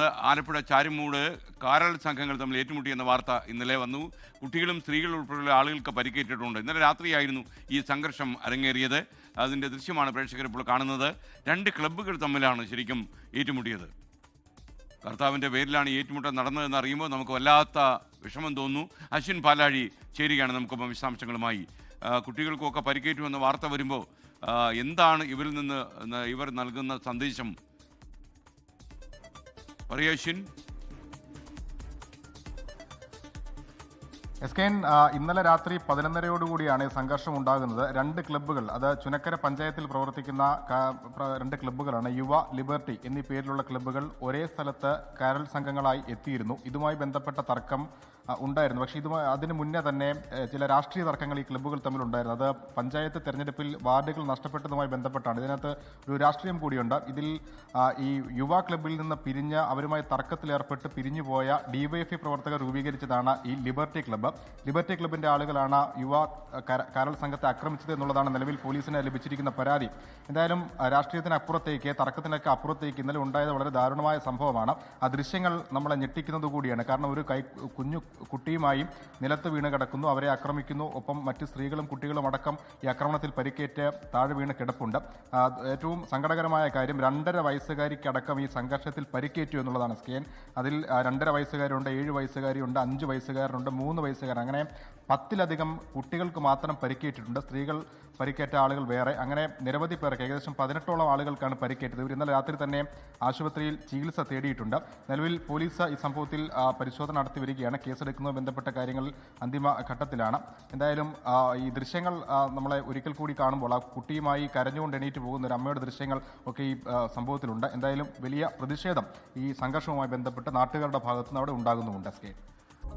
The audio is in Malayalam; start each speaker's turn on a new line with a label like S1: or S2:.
S1: ആലപ്പുഴ ചാരിമൂട് കാരൽ സംഘങ്ങൾ തമ്മിൽ ഏറ്റുമുട്ടിയെന്ന വാർത്ത ഇന്നലെ വന്നു. കുട്ടികളും സ്ത്രീകളും ഉൾപ്പെടെയുള്ള ആളുകൾക്ക് പരിക്കേറ്റിട്ടുണ്ട്. ഇന്നലെ രാത്രിയായിരുന്നു ഈ സംഘർഷം അരങ്ങേറിയത്. അതിന്റെ ദൃശ്യമാണ് പ്രേക്ഷകർ ഇപ്പോൾ കാണുന്നത്. രണ്ട് ക്ലബ്ബുകൾ തമ്മിലാണ് ശരിക്കും ഏറ്റുമുട്ടിയത്. കർത്താവിന്റെ പേരിലാണ് ഏറ്റുമുട്ടൽ നടന്നതെന്ന് അറിയുമ്പോൾ നമുക്ക് വല്ലാത്ത വിഷമം തോന്നുന്നു. അശ്വിൻ പാലാഴി ചേരുകയാണ് നമുക്കൊപ്പം വിശദാംശങ്ങളുമായി. കുട്ടികൾക്കൊക്കെ പരിക്കേറ്റു എന്ന വാർത്ത വരുമ്പോൾ എന്താണ് ഇവരിൽ നിന്ന് ഇവർ നൽകുന്ന സന്ദേശം? variation
S2: എസ് കെ എൻ ഇന്നലെ രാത്രി പതിനൊന്നരയോടുകൂടിയാണ് സംഘർഷം ഉണ്ടാകുന്നത് രണ്ട് ക്ലബ്ബുകൾ അത് ചുനക്കര പഞ്ചായത്തിൽ പ്രവർത്തിക്കുന്ന രണ്ട് ക്ലബ്ബുകളാണ് യുവ ലിബർട്ടി എന്നീ പേരിലുള്ള ക്ലബ്ബുകൾ ഒരേ സ്ഥലത്ത് കരൽ സംഘങ്ങളായി എത്തിയിരുന്നു. ഇതുമായി ബന്ധപ്പെട്ട തർക്കം ഉണ്ടായിരുന്നു. പക്ഷേ ഇതുമായി അതിന് മുന്നേ തന്നെ ചില രാഷ്ട്രീയ തർക്കങ്ങൾ ഈ ക്ലബ്ബുകൾ തമ്മിലുണ്ടായിരുന്നു. അത് പഞ്ചായത്ത് തെരഞ്ഞെടുപ്പിൽ വാർഡുകൾ നഷ്ടപ്പെട്ടതുമായി ബന്ധപ്പെട്ടാണ്. ഇതിനകത്ത് ഒരു രാഷ്ട്രീയം കൂടിയുണ്ട്. ഇതിൽ ഈ യുവ ക്ലബ്ബിൽ നിന്ന് പിരിഞ്ഞ് അവരുമായി തർക്കത്തിലേർപ്പെട്ട് പിരിഞ്ഞുപോയ ഡിവൈഎഫ്ഐ പ്രവർത്തകർ രൂപീകരിച്ചതാണ് ഈ ലിബർട്ടി ക്ലബ്ബ്. ലിബർട്ടി ക്ലബിന്റെ ആളുകളാണ് യുവ കരൾ സംഘത്തെ ആക്രമിച്ചത് എന്നുള്ളതാണ് നിലവിൽ പോലീസിന് ലഭിച്ചിരിക്കുന്ന പരാതി. എന്തായാലും രാഷ്ട്രീയത്തിനപ്പുറത്തേക്ക് തർക്കത്തിനൊക്കെ അപ്പുറത്തേക്ക് ഇന്നലെ ഉണ്ടായത് വളരെ ദാരുണമായ സംഭവമാണ്. ആ ദൃശ്യങ്ങൾ നമ്മളെ ഞെട്ടിക്കുന്നത് കൂടിയാണ്. കാരണം ഒരു കൈ കുഞ്ഞു കുട്ടിയുമായി നിലത്ത് വീണ് കിടക്കുന്നു. അവരെ ആക്രമിക്കുന്നു. ഒപ്പം മറ്റ് സ്ത്രീകളും കുട്ടികളും അടക്കം ഈ ആക്രമണത്തിൽ പരിക്കേറ്റ് താഴെ വീണ് കിടപ്പുണ്ട്. ഏറ്റവും സങ്കടകരമായ കാര്യം രണ്ടര വയസ്സുകാരിക്കടക്കം ഈ സംഘർഷത്തിൽ പരിക്കേറ്റു എന്നുള്ളതാണ് സ്കേൻ അതിൽ രണ്ടര വയസ്സുകാരുണ്ട് ഏഴ് വയസ്സുകാരിയുണ്ട് അഞ്ച് വയസ്സുകാരുണ്ട് മൂന്ന് വയസ്സുകാർ അങ്ങനെ പത്തിലധികം കുട്ടികൾക്ക് മാത്രം പരിക്കേറ്റിട്ടുണ്ട്. സ്ത്രീകൾ പരിക്കേറ്റ ആളുകൾ വേറെ. അങ്ങനെ നിരവധി പേർക്ക് ഏകദേശം പതിനെട്ടോളം ആളുകൾക്കാണ് പരിക്കേറ്റത്. ഇവർ ഇന്നലെ രാത്രി തന്നെ ആശുപത്രിയിൽ ചികിത്സ തേടിയിട്ടുണ്ട്. നിലവിൽ പോലീസ് ഈ സംഭവത്തിൽ പരിശോധന നടത്തി വരികയാണ്. കേസെടുക്കുന്നതുമായി ബന്ധപ്പെട്ട കാര്യങ്ങൾ അന്തിമ ഘട്ടത്തിലാണ്. എന്തായാലും ഈ ദൃശ്യങ്ങൾ നമ്മളെ ഒരിക്കൽ കൂടി കാണുമ്പോൾ ആ കുട്ടിയുമായി കരഞ്ഞുകൊണ്ട് എണീറ്റ് പോകുന്ന ഒരു അമ്മയുടെ ദൃശ്യങ്ങൾ ഒക്കെ ഈ സംഭവത്തിലുണ്ട്. എന്തായാലും വലിയ പ്രതിഷേധം ഈ സംഘർഷവുമായി ബന്ധപ്പെട്ട് നാട്ടുകാരുടെ ഭാഗത്തുനിന്ന് അവിടെ ഉണ്ടാകുന്നുമുണ്ട്. എസ്